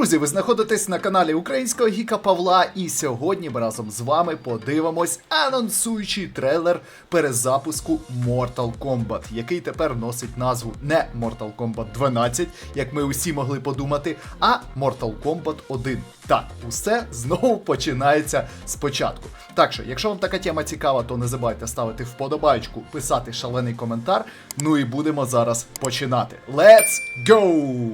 друзі, ви знаходитесь на каналі Українського Гіка Павла, і сьогодні ми разом з вами подивимось анонсуючий трейлер перезапуску Mortal Kombat, який тепер носить назву не Mortal Kombat 12, як ми усі могли подумати, а Mortal Kombat 1. Так, усе знову починається спочатку. Так що, якщо вам така тема цікава, то не забувайте ставити вподобайку, писати шалений коментар. Ну і будемо зараз починати. Let's go!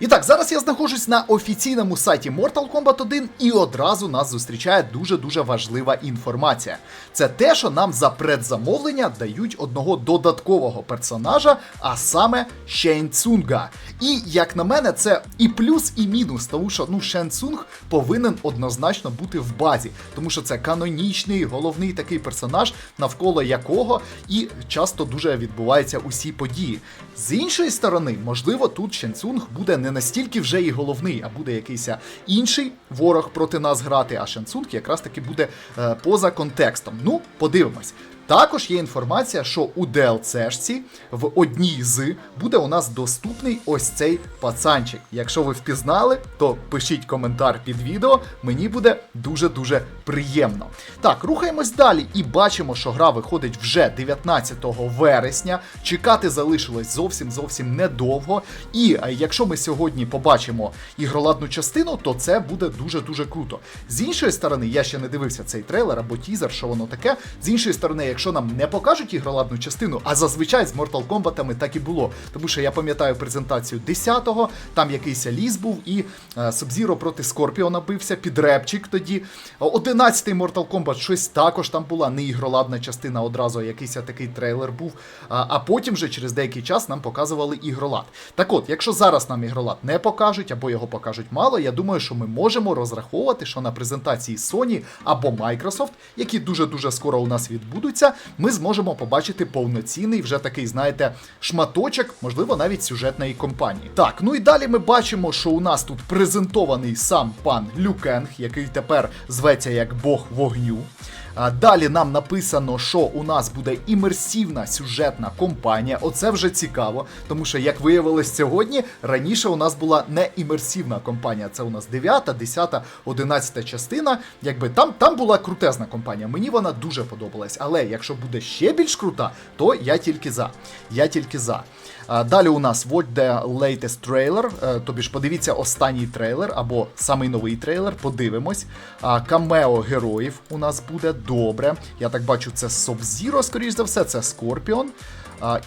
І так, зараз я знаходжусь на офіційному сайті Mortal Kombat 1, і одразу нас зустрічає дуже-дуже важлива інформація. Це те, що нам за предзамовлення дають одного додаткового персонажа, а саме Шейн Цунга. І як на мене, це і плюс, і мінус, тому що ну Шен Цунг повинен однозначно бути в базі, тому що це канонічний головний такий персонаж, навколо якого і часто дуже відбуваються усі події. З іншої сторони, можливо, тут Шен Цунг буде не настільки вже і головний, а буде якийсь інший ворог проти нас грати. А Шен якраз таки буде е, поза контекстом. Ну, подивимось. Також є інформація, що у DLC-шці в одній з буде у нас доступний ось цей пацанчик. Якщо ви впізнали, то пишіть коментар під відео, мені буде дуже-дуже приємно. Так, рухаємось далі і бачимо, що гра виходить вже 19 вересня. Чекати залишилось зовсім зовсім недовго. І е, якщо ми сьогодні побачимо ігроладну частину, то це буде дуже-дуже круто. З іншої сторони, я ще не дивився цей трейлер або тізер, що воно таке. З іншої сторони, якщо нам не покажуть ігроладну частину, а зазвичай з Mortal Kombat так і було. Тому що я пам'ятаю презентацію 10-го, там якийсь ліс був, і е, Sub-Zero проти Скорпіона бився, під репчик тоді. 11-й Mortal Kombat щось також там була, не ігроладна частина, одразу а якийсь такий трейлер був. А потім вже через деякий час нам показували ігролад. Так от, якщо зараз нам ігролад не покажуть або його покажуть мало, я думаю, що ми можемо розраховувати, що на презентації Sony або Microsoft, які дуже-дуже скоро у нас відбудуться, ми зможемо побачити повноцінний вже такий, знаєте, шматочок, можливо, навіть сюжетної компанії. Так, ну і далі ми бачимо, що у нас тут презентований сам пан Люкенг, який тепер зветься як Бог вогню. Далі нам написано, що у нас буде імерсивна сюжетна компанія. Оце вже цікаво, тому що, як виявилось сьогодні, раніше у нас була не імерсивна компанія. Це у нас 9, 10, 11 частина. Якби там, там була крутезна компанія. Мені вона дуже подобалась. Але якщо буде ще більш крута, то я тільки за. Я тільки за. Далі у нас Watch the latest trailer, е, тобі ж подивіться останній трейлер або самий новий трейлер, подивимось. Камео героїв у нас буде добре. Я так бачу, це Sub-Zero, скоріш за все, це Скорпіон.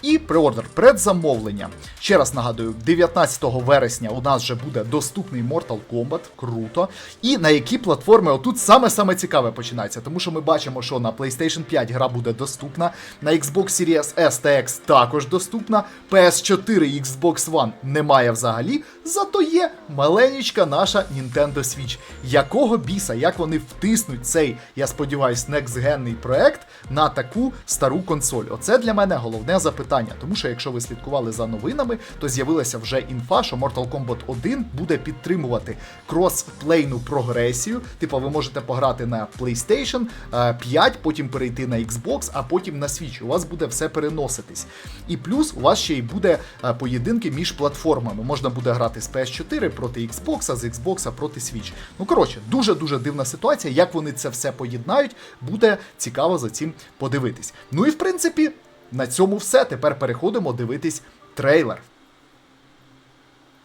І преордер, предзамовлення. Ще раз нагадую, 19 вересня у нас вже буде доступний Mortal Kombat. Круто. І на які платформи отут саме-саме цікаве починається, тому що ми бачимо, що на PlayStation 5 гра буде доступна, на Xbox Series S та X також доступна, PS4 і Xbox One немає взагалі, зато є маленечка наша Nintendo Switch. Якого біса, як вони втиснуть цей, я сподіваюсь, next-генний проект на таку стару консоль? Оце для мене головне запитання, тому що якщо ви слідкували за новинами, то з'явилася вже інфа, що Mortal Kombat 1 буде підтримувати кросплейну прогресію. Типу, ви можете пограти на PlayStation е, 5, потім перейти на Xbox, а потім на Switch. У вас буде все переноситись. І плюс у вас ще й буде е, поєдинки між платформами. Можна буде грати з PS4 проти Xbox, з Xbox проти Switch. Ну коротше, дуже дуже дивна ситуація. Як вони це все поєднають, буде цікаво за цим подивитись. Ну і в принципі. На цьому все. Тепер переходимо дивитись трейлер.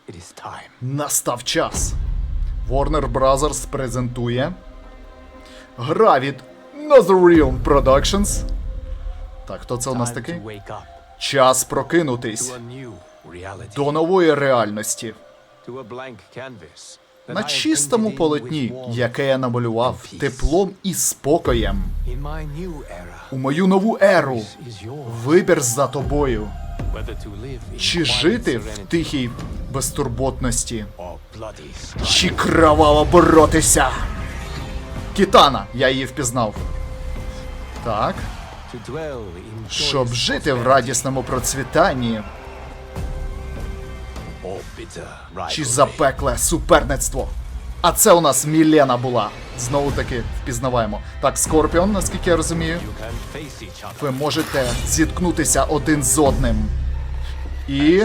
It is time. Настав час. Warner Brothers презентує гра від Nazarium Productions. Так, хто це у нас такий? Час прокинутись до нової реальності. To a blank canvas. На чистому полотні, яке я намалював теплом і спокоєм. У мою нову еру вибір за тобою. Чи жити в тихій безтурботності, чи кроваво боротися. Кітана, я її впізнав. Так. Щоб жити в радісному процвітанні, чи запекле суперництво. А це у нас Мілена була. Знову таки впізнаваємо. Так, Скорпіон, наскільки я розумію, ви можете зіткнутися один з одним. І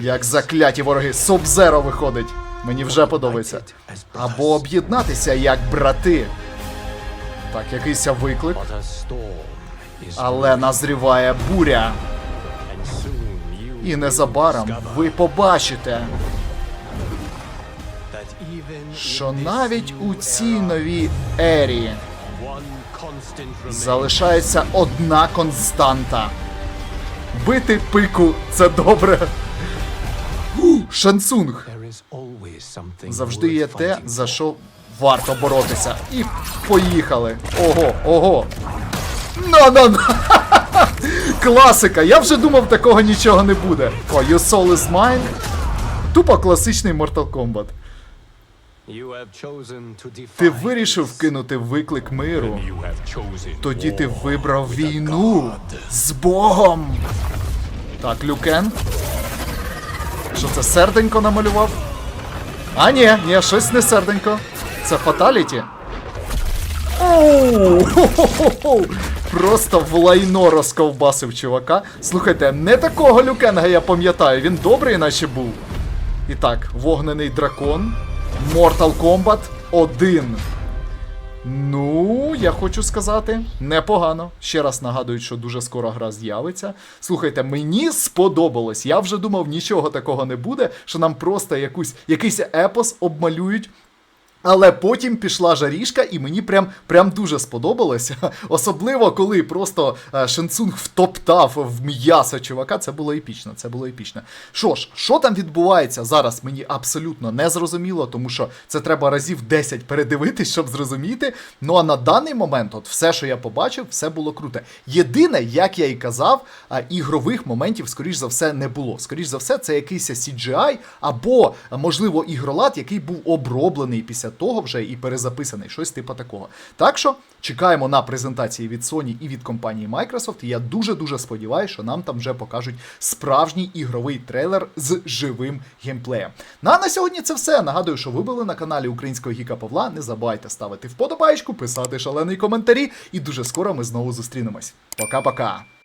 як закляті вороги, Субзеро виходить. Мені вже подобається. Або об'єднатися як брати. Так, якийсь виклик. Але назріває буря. І незабаром ви побачите, що навіть у цій новій ері залишається одна константа. Бити пику це добре. Шансунг. Завжди є те, за що варто боротися. І поїхали. Ого, ого. На на на Класика! Я вже думав, такого нічого не буде. О, You Soul is Mine. Тупо класичний Mortal Kombat. Ти вирішив кинути виклик миру. Тоді ти вибрав війну з Богом. Так, Люкен. Що це серденько намалював? А, ні, ні, щось не серденько. Це фаталіті. Оу! Просто в лайно розковбасив чувака. Слухайте, не такого Люкенга я пам'ятаю, він добрий наче був. І так, вогнений дракон. Mortal Kombat 1. Ну, я хочу сказати, непогано. Ще раз нагадую, що дуже скоро гра з'явиться. Слухайте, мені сподобалось. Я вже думав, нічого такого не буде, що нам просто якусь, якийсь епос обмалюють. Але потім пішла жарішка, і мені прям, прям дуже сподобалося. Особливо, коли просто е, Шенцунг втоптав в м'ясо чувака. Це було епічно. Це було епічно. Що ж, що там відбувається зараз, мені абсолютно не зрозуміло, тому що це треба разів 10 передивитись, щоб зрозуміти. Ну а на даний момент, от все, що я побачив, все було круте. Єдине, як я і казав, ігрових моментів, скоріш за все, не було. Скоріш за все, це якийсь CGI або, можливо, ігролад, який був оброблений після того вже і перезаписаний, щось типу такого. Так що чекаємо на презентації від Sony і від компанії Microsoft. І я дуже-дуже сподіваюся, що нам там вже покажуть справжній ігровий трейлер з живим геймплеєм. Ну а на сьогодні це все. Нагадую, що ви були на каналі Українського Гіка Павла. Не забувайте ставити вподобайку, писати шалений коментарі, і дуже скоро ми знову зустрінемось. Пока-пока.